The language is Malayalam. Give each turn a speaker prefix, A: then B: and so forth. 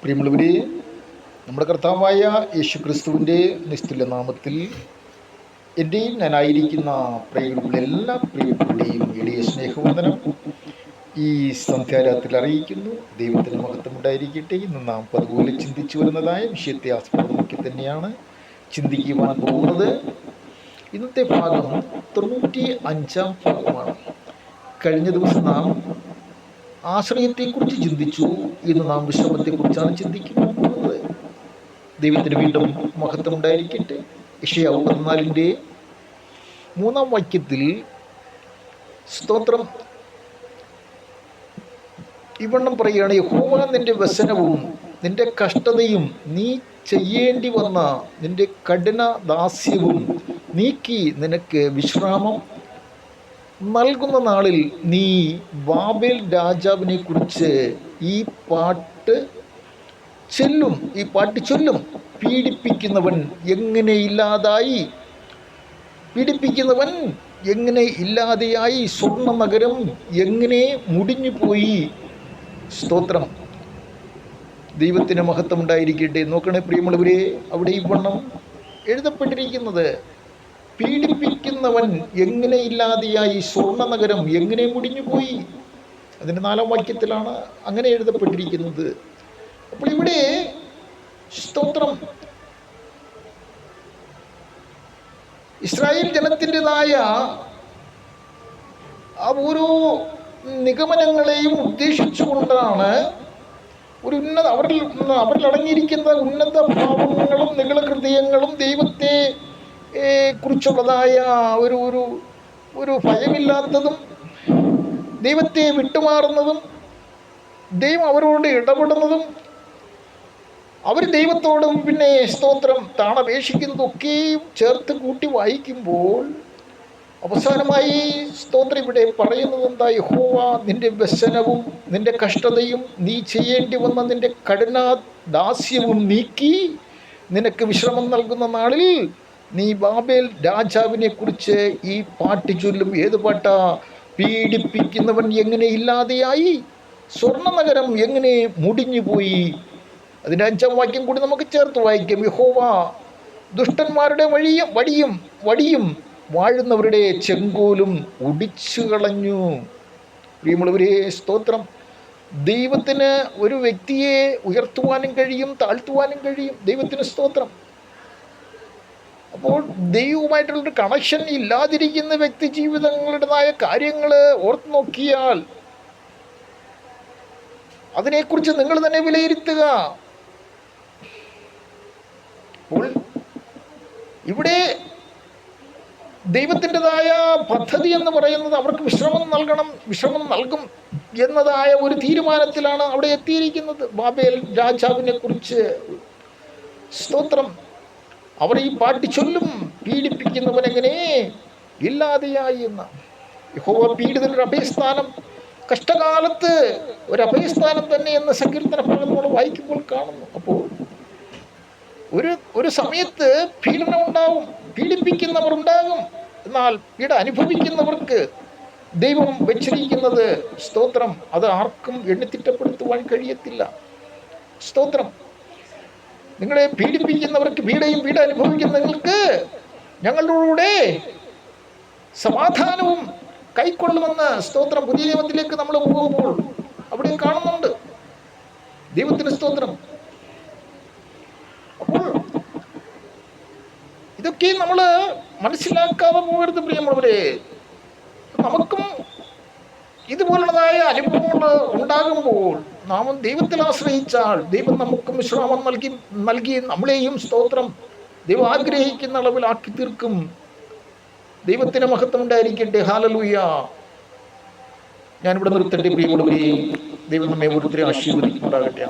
A: പ്രിയമുള്ളവരെ നമ്മുടെ കർത്താവായ യേശു ക്രിസ്തുവിന്റെ നിസ്തുല്യ നാമത്തിൽ എന്റെയും ഞാനായിരിക്കുന്ന പ്രിയങ്ങളുടെ എല്ലാ പ്രിയങ്ങളുടെയും എളിയ സ്നേഹവന്ദനം ഈ സന്ധ്യാരാത്തിൽ അറിയിക്കുന്നു. ദൈവത്തിന് മഹത്വമുണ്ടായിരിക്കട്ടെ ഇന്ന് നാം പതുപോലെ ചിന്തിച്ചു വരുന്നതായ വിഷയത്തെ ആസ്പദമാക്കി തന്നെയാണ് ചിന്തിക്കുവാൻ പോകുന്നത്. ഇന്നത്തെ ഭാഗം തൊണ്ണൂറ്റി അഞ്ചാം ഭാഗമാണ്. കഴിഞ്ഞ ദിവസം നാം ആശ്രയത്തെക്കുറിച്ച് ചിന്തിച്ചു ഇന്ന് നാം വിശ്രമത്തെക്കുറിച്ചാണ് ചിന്തിക്കുന്നത്. ദൈവത്തിന് വീണ്ടും മഹത്വം ഉണ്ടായിരിക്കട്ടെ ഇഷയാവ് പതിനാലിന്റെ മൂന്നാം വാക്യത്തിൽ സ്തോത്രം. ഇവണ്ണം പറയുകയാണ് യഹോവ നിന്റെ വ്യസനവും നിന്റെ കഷ്ടതയും നീ ചെയ്യേണ്ടി വന്ന നിന്റെ കഠിന ദാസ്യവും നീക്കി നിനക്ക് വിശ്രാമം നൽകുന്ന നാളിൽ നീ ബാബേൽ രാജാവിനെ കുറിച്ച് ഈ പാട്ട് ചെല്ലും ഈ പാട്ട് ചൊല്ലും. പീഡിപ്പിക്കുന്നവൻ എങ്ങനെ ഇല്ലാതായി? പീഡിപ്പിക്കുന്നവൻ എങ്ങനെ ഇല്ലാതെയായി? സ്വർണ നഗരം എങ്ങനെ മുടിഞ്ഞു പോയി സ്തോത്രം. ദൈവത്തിന് മഹത്വം ഉണ്ടായിരിക്കട്ടെ നോക്കണേ പ്രിയമുള്ളവരെ അവിടെ ഈ വണ്ണം എഴുതപ്പെട്ടിരിക്കുന്നത് പീഡിപ്പിക്കുന്നവൻ സ്വർണ നഗരം എങ്ങനെ മുടിഞ്ഞുപോയി? അതിന്റെ നാലാം വാക്യത്തിലാണ് അങ്ങനെ എഴുതപ്പെട്ടിരിക്കുന്നത്. അപ്പോൾ ഇവിടെ സ്തോത്രം. ഇസ്രായേൽ ജനത്തിന്റെതായ ആ ഓരോ നിഗമനങ്ങളെയും ഉദ്ദേശിച്ചുകൊണ്ടാണ് ഒരു ഉന്നത അവരിൽ അവരിൽ അടങ്ങിയിരിക്കുന്ന ഉന്നത ഭാവങ്ങളും നികള ഹൃദയങ്ങളും ദൈവത്തെ കുറിച്ചുള്ളതായ ഒരു ഒരു ഒരു ഭയമില്ലാത്തതും ദൈവത്തെ വിട്ടുമാറുന്നതും ദൈവം അവരോട് ഇടപെടുന്നതും അവർ ദൈവത്തോടും പിന്നെ സ്തോത്രം താണപേക്ഷിക്കുന്നതൊക്കെയും ചേർത്ത് കൂട്ടി വായിക്കുമ്പോൾ അവസാനമായി സ്തോത്രം ഇവിടെ പറയുന്നത് എന്താ? യഹോവ നിന്റെ വ്യസനവും നിന്റെ കഷ്ടതയും നീ ചെയ്യേണ്ടി വന്ന നിന്റെ കഠിന ദാസ്യവും നീക്കി നിനക്ക് വിശ്രമം നൽകുന്ന നാളിൽ നീ ബാബേൽ രാജാവിനെ കുറിച്ച് ഈ പാട്ട് ചൊല്ലും ഏത് പാട്ടാ? പീഡിപ്പിക്കുന്നവൻ എങ്ങനെ ഇല്ലാതെയായി? സ്വർണ നഗരം എങ്ങനെ മുടിഞ്ഞുപോയി? അതിന്റെ അഞ്ചാം വാക്യം കൂടി നമുക്ക് ചേർത്ത് വായിക്കാം. യഹോവ ദുഷ്ടന്മാരുടെ വഴിയും വടിയും വടിയും വാഴുന്നവരുടെ ചെങ്കോലും ഒടിച്ചു കളഞ്ഞു. പ്രിയമുള്ളവരെ സ്തോത്രം. ദൈവത്തിന് ഒരു വ്യക്തിയെ ഉയർത്തുവാനും കഴിയും താഴ്ത്തുവാനും കഴിയും. ദൈവത്തിന് സ്തോത്രം. അപ്പോൾ ദൈവവുമായിട്ടുള്ളൊരു കണക്ഷൻ ഇല്ലാതിരിക്കുന്ന വ്യക്തി ജീവിതങ്ങളുടേതായ കാര്യങ്ങൾ ഓർത്ത് നോക്കിയാൽ അതിനെക്കുറിച്ച് നിങ്ങൾ തന്നെ വിലയിരുത്തുക. അപ്പോൾ ഇവിടെ ദൈവത്തിന്റെതായ പദ്ധതി എന്ന് പറയുന്നത് അവർക്ക് വിശ്രമം നൽകണം വിശ്രമം നൽകും എന്നതായ ഒരു തീരുമാനത്തിലാണ് അവിടെ എത്തിയിരിക്കുന്നത്. ബാബേൽ രാജാവിനെ കുറിച്ച് സ്തോത്രം. അവർ ഈ പാട്ട് ചൊല്ലും പീഡിപ്പിക്കുന്നവനെങ്ങനെ? ഇല്ലാതെയായി എന്ന്. യഹോവ പീഡിതനൊരു അഭയസ്ഥാനം. കഷ്ടകാലത്ത് ഒരു അഭയസ്ഥാനം തന്നെ എന്ന സങ്കീർത്തന ഭാഗം നമ്മൾ വായിക്കുമ്പോൾ കാണുന്നു. അപ്പോൾ ഒരു ഒരു സമയത്ത് പീഡനം ഉണ്ടാവും പീഡിപ്പിക്കുന്നവർ ഉണ്ടാകും. എന്നാൽ പീഡ അനുഭവിക്കുന്നവർക്ക് ദൈവം വെച്ചിരിക്കുന്നത് സ്തോത്രം. അത് ആർക്കും എണ്ണിത്തിട്ടപ്പെടുത്തുവാൻ കഴിയത്തില്ല. സ്തോത്രം. നിങ്ങളെ പീഡിപ്പിക്കുന്നവർക്ക് പീഡയും പീഡ അനുഭവിക്കുന്ന നിങ്ങൾക്ക് ഞങ്ങളുടെ സമാധാനവും കൈക്കൊള്ളുമെന്ന് സ്തോത്രം പുതിയ നിയമത്തിലേക്ക് നമ്മൾ പോകുമ്പോൾ അവിടെ കാണുന്നുണ്ട്. ദൈവത്തിന് സ്തോത്രം. അപ്പോൾ ഇതൊക്കെ നമ്മൾ മനസ്സിലാക്കാതെ പോകരുത് പ്രിയമുള്ളവരെ. നമുക്കും ഇതുപോലുള്ളതായ അനുഭവങ്ങൾ ഉണ്ടാകുമ്പോൾ നാം ദൈവത്തിൽ ആശ്രയിച്ചാൽ ദൈവം നമുക്ക് വിശ്രാമം നൽകി നൽകി നമ്മളെയും സ്തോത്രം ദൈവം ആഗ്രഹിക്കുന്ന അളവിലാക്കി തീർക്കും. ദൈവത്തിന് മഹത്വം ഉണ്ടായിരിക്കട്ടെ. ഹാലലൂയ ഞാനിവിടെ നിർത്തട്ടെ പ്രിയമുള്ളവരെയും ദൈവം നമ്മെ ഓരോരുത്തരെ ആശീർവദിക്കുന്നുണ്ടാകട്ടെ